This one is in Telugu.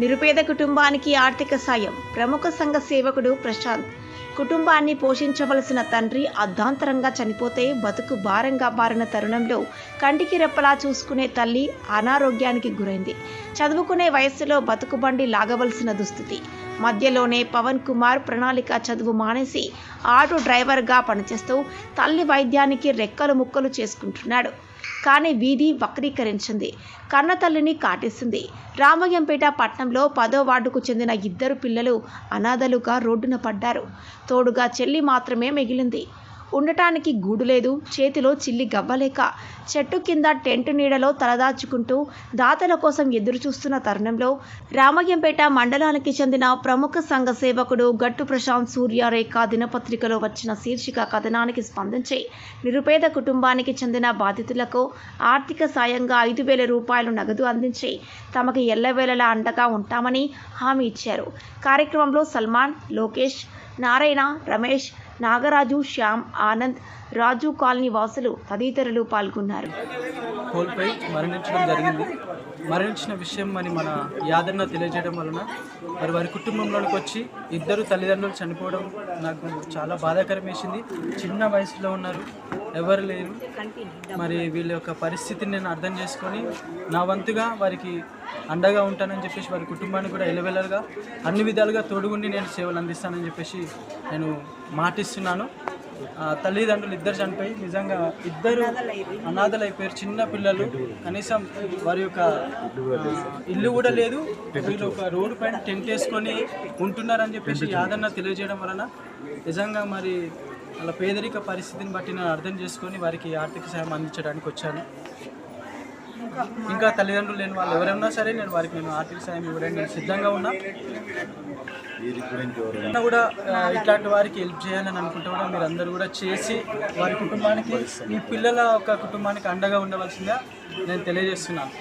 నిరుపేద కుటుంబానికి ఆర్థిక సాయం. ప్రముఖ సంఘ సేవకుడు ప్రశాంత్. కుటుంబాన్ని పోషించవలసిన తండ్రి అర్ధాంతరంగా చనిపోతే బతుకు భారంగా మారిన తరుణంలో కంటికి రెప్పలా చూసుకునే తల్లి అనారోగ్యానికి గురైంది. చదువుకునే వయస్సులో బతుకు బండి లాగవలసిన దుస్థితి. మధ్యలోనే పవన్ కుమార్ ప్రణాళిక చదువు మానేసి ఆటో డ్రైవర్గా పనిచేస్తూ తల్లి వైద్యానికి రెక్కలు ముక్కలు చేసుకుంటున్నాడు. కానీ వీధి వక్రీకరించింది. కన్నతల్లిని కాటేసింది. రామయ్యంపేట పట్నంలో పదో వార్డుకు చెందిన ఇద్దరు పిల్లలు అనాథలుగా రోడ్డున పడ్డారు. తోడుగా చెల్లి మాత్రమే మిగిలింది. ఉండటానికి గూడు లేదు. చేతిలో చిల్లి గవ్వలేక చెట్టు కింద టెంట్ నీడలో తలదాచుకుంటూ దాతల కోసం ఎదురుచూస్తున్న తరుణంలో రామయ్యంపేట మండలానికి చెందిన ప్రముఖ సంఘ సేవకుడు గట్టు ప్రశాంత్ సూర్యారేఖ దినపత్రికలో వచ్చిన శీర్షిక కథనానికి స్పందించి నిరుపేద కుటుంబానికి చెందిన బాధితులకు ఆర్థిక సాయంగా ఐదు వేల రూపాయలు నగదు అందించి తమకు ఎల్లవేళలా అండగా ఉంటామని హామీ ఇచ్చారు. కార్యక్రమంలో సల్మాన్ లోకేష్ నారాయణ రమేష్ నాగరాజు శ్యామ్ ఆనంద్ రాజు కాలనీ వాసులు తదితరులు పాల్గొన్నారు. కోల్పోయి మరణించడం జరిగింది. మరణించిన విషయం మరి మన యాదన్న తెలియజేయడం వలన మరి వారి కుటుంబంలోనికి వచ్చి ఇద్దరు తల్లిదండ్రులు చనిపోవడం నాకు చాలా బాధాకరం వేసింది చిన్న వయసులో ఉన్నారు. ఎవరు లేరు. మరి వీళ్ళ యొక్క పరిస్థితిని నేను అర్థం చేసుకొని నా వంతుగా వారికి అండగా ఉంటానని చెప్పేసి వారి కుటుంబాన్ని కూడా ఎలవెలరుగా అన్ని విధాలుగా తోడుగుండి నేను సేవలు అందిస్తానని చెప్పేసి నేను మాటిస్తున్నాను. ఆ, తల్లిదండ్రులు ఇద్దరు చనిపోయి నిజంగా ఇద్దరు అనాథలు అయిపోయారు చిన్న పిల్లలు కనీసం వారి యొక్క ఇల్లు కూడా లేదు. వీళ్ళు ఒక రోడ్డు పైన టెంట్ వేసుకొని ఉంటున్నారని చెప్పేసి యాదన్న తెలియజేయడం వలన నిజంగా మరి వాళ్ళ పేదరిక పరిస్థితిని బట్టి నేను అర్థం చేసుకొని వారికి ఆర్థిక సాయం అందించడానికి వచ్చాను. ఇంకా తల్లిదండ్రులు లేని వాళ్ళు ఎవరైనా సరే నేను వారికి నేను ఆర్థిక సాయం ఇవ్వడానికి నేను సిద్ధంగా ఉన్నా. కూడా ఇట్లాంటి వారికి హెల్ప్ చేయాలని అనుకుంటే కూడా మీరు అందరూ కూడా చేసి వారి కుటుంబానికి మీ పిల్లల ఒక కుటుంబానికి అండగా ఉండవలసిందిగా నేను తెలియజేస్తున్నాను.